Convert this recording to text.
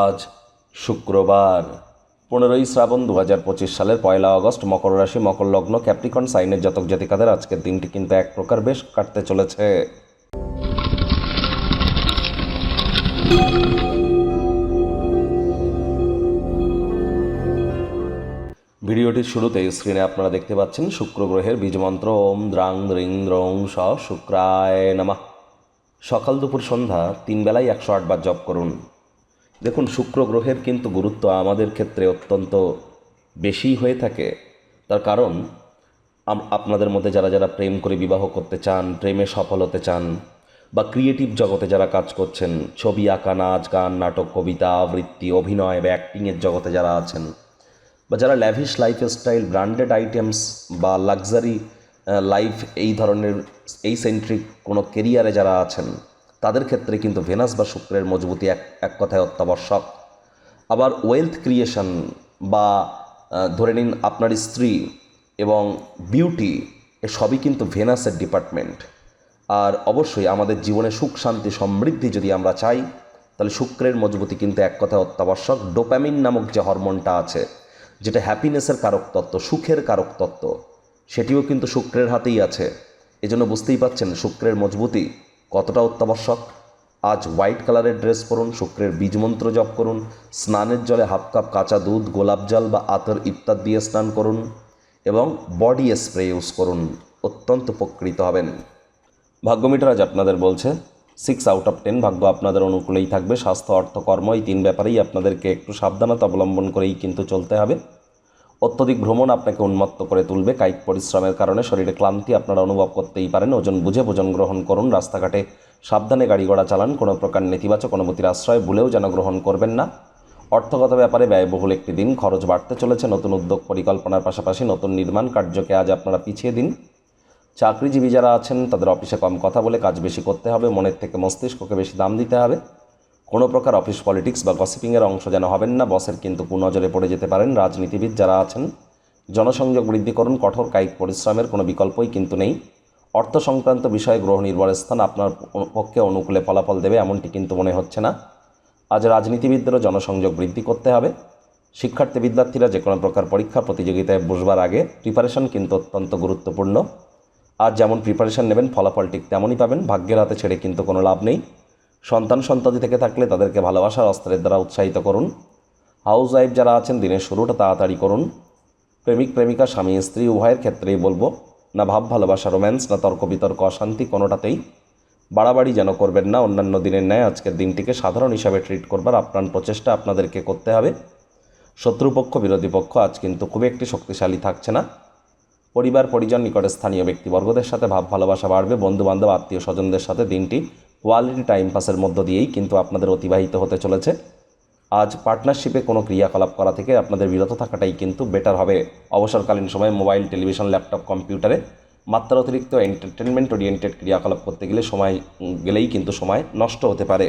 আজ শুক্রবার। পনেরোই শ্রাবণ দু হাজার পঁচিশ সালের পয়লা আগস্ট, মকর রাশি, মকর লগ্ন, ক্যাপ্রিকন, সাইনের জাতক জাতিকাদের আজকের দিনটি কিন্তু এক প্রকার বেশ কাটতে চলেছে। ভিডিওটির শুরুতে স্ক্রিনে আপনারা দেখতে পাচ্ছেন শুক্র গ্রহের বীজমন্ত্র ওম দ্রাং দ্রিং দ্রং স শুক্রায় নামা। সকাল দুপুর সন্ধ্যা তিন বেলায় একশো আটবার জপ করুন। দেখুন, শুক্র গ্রহের কিন্তু গুরুত্ব আমাদের ক্ষেত্রে অত্যন্ত বেশি হয়ে থাকে। তার কারণ আপনাদের মধ্যে যারা যারা প্রেম করে বিবাহ করতে চান, প্রেমে সফল হতে চান, বা ক্রিয়েটিভ জগতে যারা কাজ করছেন, ছবি আঁকা, নাচ গান, নাটক, কবিতা, আবৃত্তি, অভিনয় বা অ্যাক্টিংয়ের জগতে যারা আছেন, বা যারা ল্যাভিশ লাইফস্টাইল ব্র্যান্ডেড আইটেমস বা লাক্সারি লাইফ এই ধরনের, এই সেন্ট্রিক কোনো কেরিয়ারে যারা আছেন তাদের ক্ষেত্রে কিন্তু ভেনাস বা শুক্রের মজবুতি এক এক কথায় অত্যাবশ্যক। আবার ওয়েলথ ক্রিয়েশন বা ধরে নিন আপনার স্ত্রী এবং বিউটি এ সবই কিন্তু ভেনাসের ডিপার্টমেন্ট আর অবশ্যই আমাদের জীবনে সুখ, শান্তি, সমৃদ্ধি যদি আমরা চাই, তাহলে শুক্রের মজবুতি কিন্তু এক কথায় অত্যাবশ্যক। ডোপ্যামিন নামক যে হরমোনটা আছে, যেটা হ্যাপিনেসের কারক তত্ত্ব, সুখের কারক তত্ত্ব, সেটিও কিন্তু শুক্রের হাতেই আছে। এজন্য বুঝতেই পাচ্ছেন শুক্রের মজবুতি কতটা অত্যাবশ্যক? আজ হোয়াইট কালারের ড্রেস পরুন, শুক্রের বীজমন্ত্র জপ করুন, স্নানের জলে হাফ কাপ কাঁচা দুধ, গোলাপ জল বা আতর ইত্যাদি দিয়ে স্নান করুন এবং বডি স্প্রে ইউজ করুন। অত্যন্ত উপকৃত হবেন। ভাগ্যমিটার আজ আপনাদের বলছে সিক্স আউট অফ টেন ভাগ্য আপনাদের অনুকূলেই থাকবে। স্বাস্থ্য অর্থ কর্ম এই তিন ব্যাপারেই আপনাদেরকে একটু সাবধানতা অবলম্বন করেই কিন্তু চলতে হবে। অত্যধিক ভ্রমণ আপনাকে উন্মত্ত করে তুলবে। কায়িক পরিশ্রমের কারণে শরীরে ক্লান্তি আপনারা অনুভব করতেই পারেন। ওজন বুঝে ভোজন গ্রহণ করুন। রাস্তাঘাটে সাবধানে গাড়ি ঘোড়া চালান। কোনো প্রকার নেতিবাচক অনুভূতির আশ্রয় ভুলেও যেন গ্রহণ করবেন না। অর্থগত ব্যাপারে ব্যয়বহুল একটি দিন। খরচ বাড়তে চলেছে। নতুন উদ্যোগ পরিকল্পনার পাশাপাশি নতুন নির্মাণ কার্যকে আজ আপনারা পিছিয়ে দিন। চাকরিজীবী যারা আছেন, তাদের অফিসে কম কথা বলে কাজ বেশি করতে হবে। মনের থেকে মস্তিষ্ককে বেশি দাম দিতে হবে। কোনো প্রকার অফিস পলিটিক্স বা গসিপিংয়ের অংশ যেন হবেন না, বসের কিন্তু কুনজরে পড়ে যেতে পারেন। রাজনীতিবিদ যারা আছেন, জনসংযোগ বৃদ্ধি করুন, কঠোর কায়িক পরিশ্রমের কোনো বিকল্পই কিন্তু নেই। অর্থ সংক্রান্ত বিষয়ে গ্রহ নির্ভর স্থান আপনার পক্ষে অনুকূলে ফলাফল দেবে, এমনটি কিন্তু মনে হচ্ছে না। আজ রাজনীতিবিদদেরও জনসংযোগ বৃদ্ধি করতে হবে। শিক্ষার্থী বিদ্যার্থীরা যে কোনো প্রকার পরীক্ষা প্রতিযোগিতায় বসবার আগে প্রিপারেশন কিন্তু অত্যন্ত গুরুত্বপূর্ণ। আজ যেমন প্রিপারেশন নেবেন, ফলাফল ঠিক তেমনই পাবেন। ভাগ্যের হাতে ছেড়ে কিন্তু কোনো লাভ নেই। সন্তান সন্ততি থেকে থাকলে তাদেরকে ভালোবাসার অস্ত্রের দ্বারা উৎসাহিত করুন। হাউস ওয়াইফ যারা আছেন, দিনের শুরুটা তাড়াতাড়ি করুন। প্রেমিক, প্রেমিকা, স্বামী, স্ত্রী, উভয়ের ক্ষেত্রেই বলব, না ভাব, ভালোবাসা, রোম্যান্স, না তর্ক, বিতর্ক, অশান্তি কোনোটাতেই। বাড়াবাড়ি যেন করবেন না, অন্যান্য দিনের ন্যায় আজকের দিনটিকে সাধারণ হিসাবে ট্রিট করবার আপ্রাণ প্রচেষ্টা আপনাদেরকে করতে হবে। শত্রুপক্ষ, বিরোধী পক্ষ আজ কিন্তু খুব একটি শক্তিশালী থাকছে না। পরিবার, পরিজন, নিকটে স্থানীয় ব্যক্তিবর্গদের সাথে ভাব, ভালোবাসা বাড়বে, বন্ধুবান্ধব আত্মীয় স্বজনদের সাথে দিনটি কোয়ালিটি টাইম পাসের মধ্য দিয়েই কিন্তু আপনাদের অতিবাহিত হতে চলেছে। আজ পার্টনারশিপে কোনো ক্রিয়াকলাপ করা থেকে আপনাদের বিরত থাকাটাই কিন্তু বেটার হবে। অবসরকালীন সময়ে মোবাইল, টেলিভিশন, ল্যাপটপ, কম্পিউটারে মাত্রা অতিরিক্ত এন্টারটেনমেন্ট ওরিয়েন্টেড ক্রিয়াকলাপ করতে গেলে সময় গেলেই কিন্তু সময় নষ্ট হতে পারে।